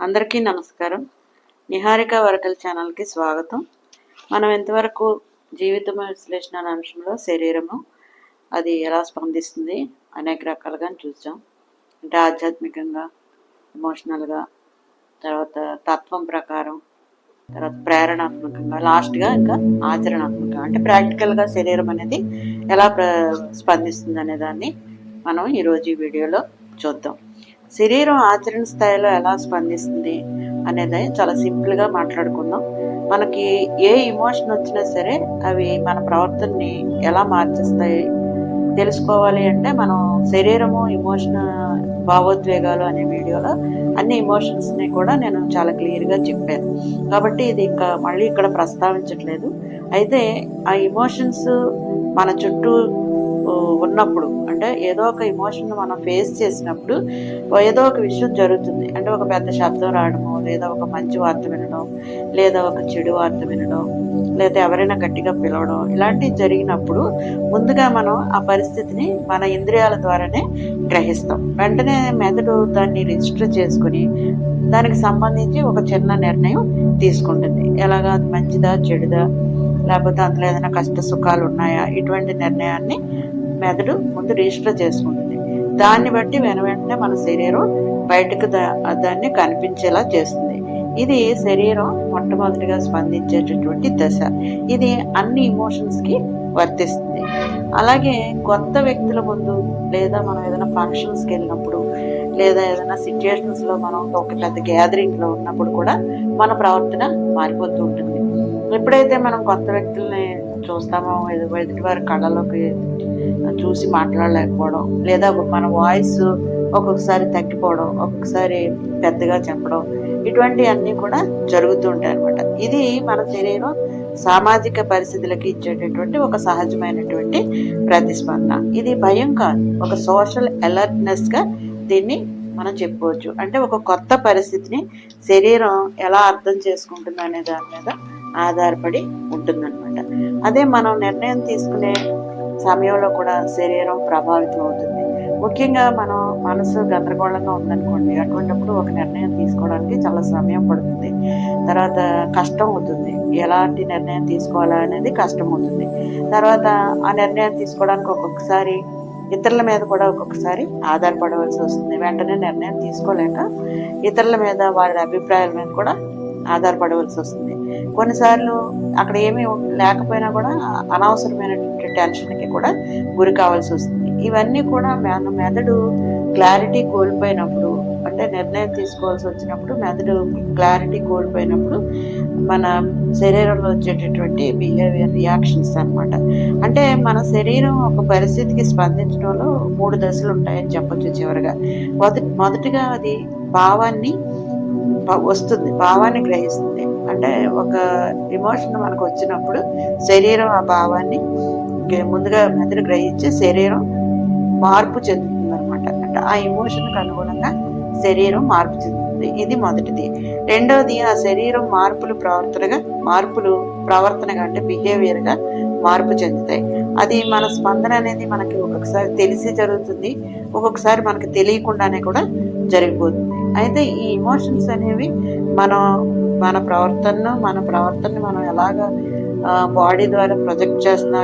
అందరికీ నమస్కారం. నిహారిక వరకల్ ఛానల్కి స్వాగతం. మనం ఎంతవరకు జీవితం విశ్లేషణ అనే అంశంలో శరీరము అది ఎలా స్పందిస్తుంది అనేక రకాలుగా చూసాం. అంటే ఆధ్యాత్మికంగా ఎమోషనల్గా తర్వాత తత్వం ప్రకారం తర్వాత ప్రేరణాత్మకంగా లాస్ట్గా ఇంకా ఆచరణాత్మకంగా అంటే ప్రాక్టికల్గా శరీరం అనేది ఎలా ప్ర స్పందిస్తుంది అనే దాన్ని మనం ఈరోజు ఈ వీడియోలో చూద్దాం. శరీరం ఆచరణ స్థాయిలో ఎలా స్పందిస్తుంది అనేది చాలా సింపుల్గా మాట్లాడుకుందాం. మనకి ఏ ఇమోషన్ వచ్చినా సరే అవి మన ప్రవర్తనని ఎలా మార్చేస్తాయి? తెలుసుకోవాలి అంటే మనం శరీరము ఇమోషన్ భావోద్వేగాలు అనే వీడియోలో అన్ని ఎమోషన్స్ని కూడా నేను చాలా క్లియర్గా చెప్పాను. కాబట్టి ఇది ఇంకా మళ్ళీ ఇక్కడ ప్రస్తావించట్లేదు. అయితే ఆ ఇమోషన్స్ మన చుట్టూ ఉన్నప్పుడు అంటే ఏదో ఒక ఎమోషన్ మనం ఫేస్ చేసినప్పుడు ఏదో ఒక విషయం జరుగుతుంది. అంటే ఒక పెద్ద శబ్దం రావడము లేదా ఒక మంచి వార్త వినడం లేదా ఒక చెడు వార్త వినడం లేదా ఎవరైనా గట్టిగా పిలవడం ఇలాంటివి జరిగినప్పుడు ముందుగా మనం ఆ పరిస్థితిని మన ఇంద్రియాల ద్వారానే గ్రహిస్తాం. వెంటనే మెదడు దాన్ని రిజిస్టర్ చేసుకుని దానికి సంబంధించి ఒక చిన్న నిర్ణయం తీసుకుంటుంది. ఎలాగా మంచిదా చెడుదా లేకపోతే అందులో ఏదైనా కష్ట సుఖాలు ఉన్నాయా ఇటువంటి నిర్ణయాన్ని మెదడు ముందు రిజిస్టర్ చేసుకుంటుంది. దాన్ని బట్టి వెన వెంటనే మన శరీరం బయటకు దాన్ని కనిపించేలా చేస్తుంది. ఇది శరీరం మొట్టమొదటిగా స్పందించేటటువంటి దశ. ఇది అన్ని ఇమోషన్స్కి వర్తిస్తుంది. అలాగే కొత్త వ్యక్తుల ముందు లేదా మనం ఏదైనా ఫంక్షన్స్కి వెళ్ళినప్పుడు లేదా ఏదైనా సిచ్యుయేషన్స్లో మనం ఒక పెద్ద గ్యాదరింగ్లో ఉన్నప్పుడు కూడా మన ప్రవర్తన మారిపోతూ ఉంటుంది. ఎప్పుడైతే మనం కొత్త వ్యక్తుల్ని చూస్తామో ఎదుటి వారి కళ్ళలోకి చూసి మాట్లాడలేకపోవడం లేదా మన వాయిస్ ఒక్కొక్కసారి తగ్గిపోవడం ఒక్కొక్కసారి పెద్దగా చెప్పడం ఇటువంటి అన్నీ కూడా జరుగుతూ ఉంటాయి అనమాట ఇది మన శరీరం సామాజిక పరిస్థితులకి ఇచ్చేటటువంటి ఒక సహజమైనటువంటి ప్రతిస్పందన. ఇది భయం కాదు. ఒక సోషల్ అలర్ట్నెస్గా దీన్ని మనం చెప్పుకోవచ్చు. అంటే ఒక కొత్త పరిస్థితిని శరీరం ఎలా అర్థం చేసుకుంటుంది అనే దాని మీద ఆధారపడి ఉంటుందన్నమాట. అదే మనం నిర్ణయం తీసుకునే సమయంలో కూడా శరీరం ప్రభావితం అవుతుంది. ముఖ్యంగా మనం మనసు గందరగోళంగా ఉందనుకోండి అటువంటిప్పుడు ఒక నిర్ణయం తీసుకోవడానికి చాలా సమయం పడుతుంది. తర్వాత కష్టం అవుతుంది. ఎలాంటి నిర్ణయం తీసుకోవాలా అనేది కష్టం అవుతుంది. తర్వాత ఆ నిర్ణయం తీసుకోవడానికి ఒక్కొక్కసారి ఇతరుల మీద కూడా ఒక్కొక్కసారి ఆధారపడవలసి వస్తుంది. వెంటనే నిర్ణయం తీసుకోలేక ఇతరుల మీద వాళ్ళ అభిప్రాయాల మీద కూడా ఆధారపడవలసి వస్తుంది. కొన్నిసార్లు అక్కడ ఏమీ లేకపోయినా కూడా అనవసరమైనటువంటి టెన్షన్కి కూడా గురి కావాల్సి వస్తుంది. ఇవన్నీ కూడా మన మెదడు క్లారిటీ కోల్పోయినప్పుడు అంటే నిర్ణయం తీసుకోవాల్సి వచ్చినప్పుడు మెదడు క్లారిటీ కోల్పోయినప్పుడు మన శరీరంలో వచ్చేటటువంటి బిహేవియర్ రియాక్షన్స్ అనమాట అంటే మన శరీరం ఒక పరిస్థితికి స్పందించడంలో మూడు దశలు ఉంటాయని చెప్పొచ్చు చివరిగా. మొదటి మొదటిగా అది భావాన్ని వస్తుంది భావాన్ని గ్రహిస్తుంది. అంటే ఒక ఎమోషన్ మనకు వచ్చినప్పుడు శరీరం ఆ భావాన్ని ముందుగా మెదడు గ్రహించి శరీరం మార్పు చెందుతుంది అనమాట అంటే ఆ ఎమోషన్కి అనుగుణంగా శరీరం మార్పు చెందుతుంది. ఇది మొదటిది. రెండవది ఆ శరీరం మార్పులు ప్రవర్తనగా మార్పులు ప్రవర్తనగా అంటే బిహేవియర్గా మార్పు చెందుతాయి. అది మన స్పందన అనేది మనకి ఒక్కొక్కసారి తెలిసి జరుగుతుంది. ఒక్కొక్కసారి మనకి తెలియకుండానే కూడా జరిగిపోతుంది. అయితే ఈ ఇమోషన్స్ అనేవి మనం మన ప్రవర్తనను మన ప్రవర్తనని మనం ఎలాగ బాడీ ద్వారా ప్రొజెక్ట్ చేస్తున్నాం